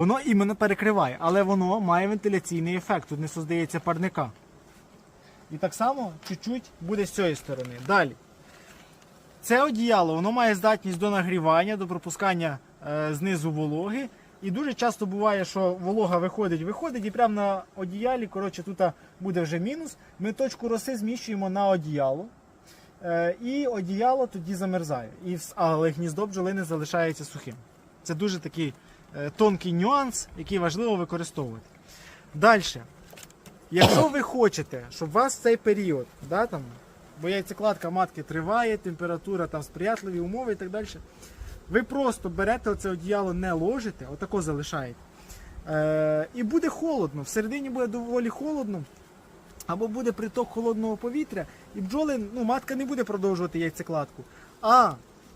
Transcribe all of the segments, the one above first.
Воно іменно перекриває, але воно має вентиляційний ефект. Тут не создається парника. І так само чуть-чуть буде з цієї сторони. Далі. Це одіяло воно має здатність до нагрівання, до пропускання е, знизу вологи. І дуже часто буває, що волога виходить, виходить, і прямо на одіялі, коротше, тут буде вже мінус. Ми точку роси зміщуємо на одіяло. Е, і одіяло тоді замерзає. І, але гніздо бджолини залишається сухим. Це дуже такий тонкий нюанс, який важливо використовувати. Далі. Якщо ви хочете, щоб у вас цей період, да, там, бо яйцекладка матки триває, температура, там, сприятливі умови і так далі, ви просто берете оце одіяло, не ложите, отако залишаєте. Е, і буде холодно. Всередині буде доволі холодно, або буде приток холодного повітря, і бджоли, ну, матка не буде продовжувати яйцекладку. А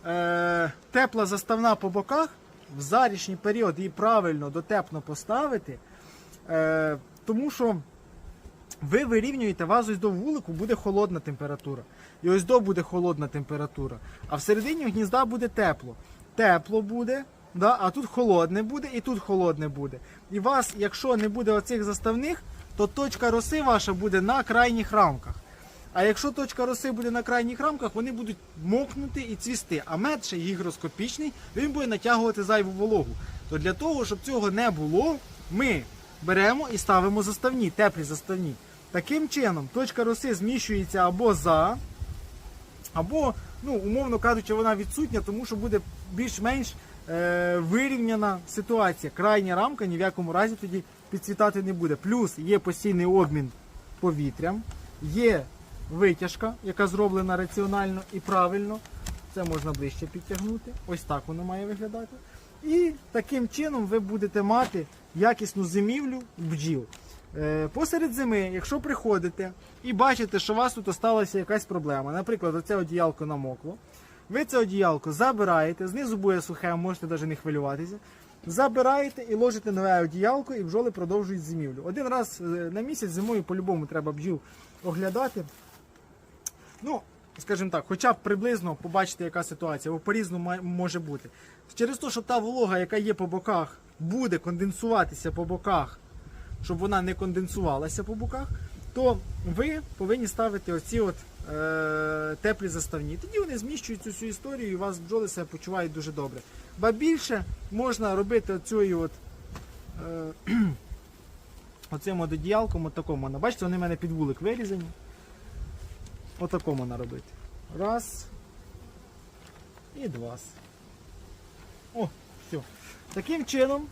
е, тепла заставна по боках в зарічний період її правильно дотепно поставити, е, тому що ви вирівнюєте вас ось до вулику, буде холодна температура. І ось до буде холодна температура. А всередині гнізда буде тепло. Тепло буде, да, а тут холодне буде і тут холодне буде. І вас, якщо не буде оцих заставних, то точка роси ваша буде на крайніх рамках. А якщо точка роси буде на крайніх рамках, вони будуть мокнути і цвісти. А мед ще гігроскопічний, він буде натягувати зайву вологу. То для того, щоб цього не було, ми беремо і ставимо заставні, теплі заставні. Таким чином, точка роси зміщується або за, або, ну, умовно кажучи, вона відсутня, тому що буде більш-менш е, вирівняна ситуація. Крайня рамка ні в якому разі тоді підцвітати не буде. Плюс є постійний обмін повітрям, є витяжка, яка зроблена раціонально і правильно. Це можна ближче підтягнути. Ось так воно має виглядати. І таким чином ви будете мати якісну зимівлю бджіл. Е, Посеред зими, якщо приходите і бачите, що у вас тут осталася якась проблема, наприклад, оце одіялко намокло, ви це одіялко забираєте, знизу буде сухе, можете навіть не хвилюватися. Забираєте і ложите нове одіялко, і бджоли продовжують зимівлю. Один раз е, на місяць зимою по-любому треба бджіл оглядати. Ну, скажімо так, хоча б приблизно побачити, яка ситуація, бо по-різному може бути. Через те, що та волога, яка є по боках, буде конденсуватися по боках, щоб вона не конденсувалася по боках, то ви повинні ставити оці от е, теплі заставні. Тоді вони зміщують цю всю історію і вас бджоли себе почувають дуже добре. Ба більше можна робити оцю от. Е, Оцим одіялком, от такому. Бачите, вони в мене під вулик вирізані. Отако можна робити. Раз. І два. О, все. Таким чином